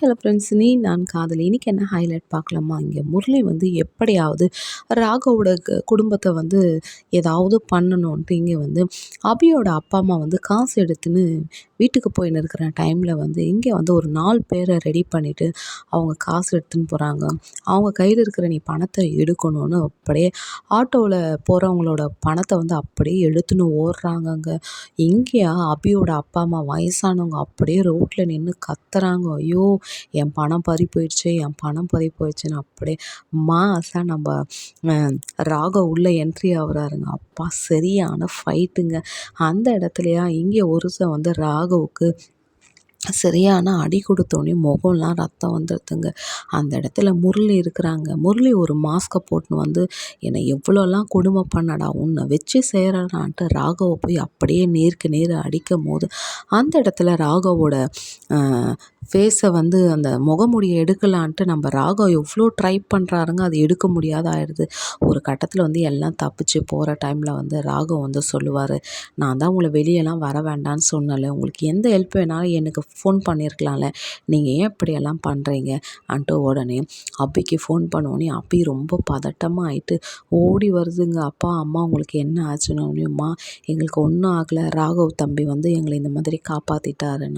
Hello friends நீ நான் காதலி. இன்றைக்கி என்ன ஹைலைட் பார்க்கலாமா? இங்கே முரளி வந்து எப்படியாவது ராகவோட குடும்பத்தை வந்து ஏதாவது பண்ணணுன்ட்டு இங்கே வந்து அபியோட அப்பா அம்மா வந்து காசு எடுத்துன்னு வீட்டுக்கு போயின்னு இருக்கிற டைமில் வந்து இங்கே வந்து ஒரு நாலு பேரை ரெடி பண்ணிவிட்டு அவங்க காசு எடுத்துன்னு போகிறாங்க அவங்க கையில் இருக்கிற நீ பணத்தை எடுக்கணும்னு அப்படியே ஆட்டோவில் போகிறவங்களோட பணத்தை வந்து அப்படியே எடுத்துன்னு ஓடுறாங்கங்க. இங்கேயா அபியோட அப்பா அம்மா வயசானவங்க அப்படியே ரோட்டில் நின்று கத்துறாங்க. ஐயோ என் பணம் பறி போயிடுச்சு என் பணம் பறி போயிடுச்சுன்னு அப்படியே மாசாக நம்ம ராக உள்ளே என்ட்ரி ஆகுறாருங்க. அப்பா சரியான ஃபைட்டுங்க அந்த இடத்துலையா இங்கே ஒருத்தன் வந்து ராகவுக்கு சரியான அடி கொடுத்தோன்னே முகம்லாம் ரத்தம் வந்துடுதுங்க அந்த இடத்துல முரளி இருக்கிறாங்க. முரளி ஒரு மாஸ்க்கை போட்டுன்னு வந்து என்னை எவ்வளோலாம் கொடுமை பண்ணடா உன்னை வச்சு செய்கிறடான்ட்டு ராகவை போய் அப்படியே நேருக்கு நேர் அடிக்கும் போது அந்த இடத்துல ராகவோட ஃபேஸை வந்து அந்த முகமுடியை எடுக்கலான்ட்டு நம்ம ராகம் எவ்வளோ ட்ரை பண்ணுறாருங்க அது எடுக்க முடியாத ஆயிடுது ஒரு கட்டத்தில் வந்து எல்லாம் தப்பிச்சு போகிற டைமில் வந்து ராகம் வந்து சொல்லுவார் நான் தான் உங்களை வெளியெல்லாம் வர வேண்டாம்னு சொன்னல உங்களுக்கு எந்த ஹெல்ப் வேணாலும் எனக்கு ஃபோன் பண்ணியிருக்கலாம்ல நீங்கள் ஏன் இப்படியெல்லாம் பண்ணுறீங்க அன்ட்டு உடனே அப்பிக்கு ஃபோன் பண்ணோடனே அப்பி ரொம்ப பதட்டமாக ஆயிட்டு ஓடி வருதுங்க அப்பா அம்மா உங்களுக்கு என்ன ஆச்சுன்னு எங்களுக்கு ஒன்றும் ஆகலை ராகவ் தம்பி வந்து எங்களை இந்த மாதிரி காப்பாற்றிட்டாருன்னு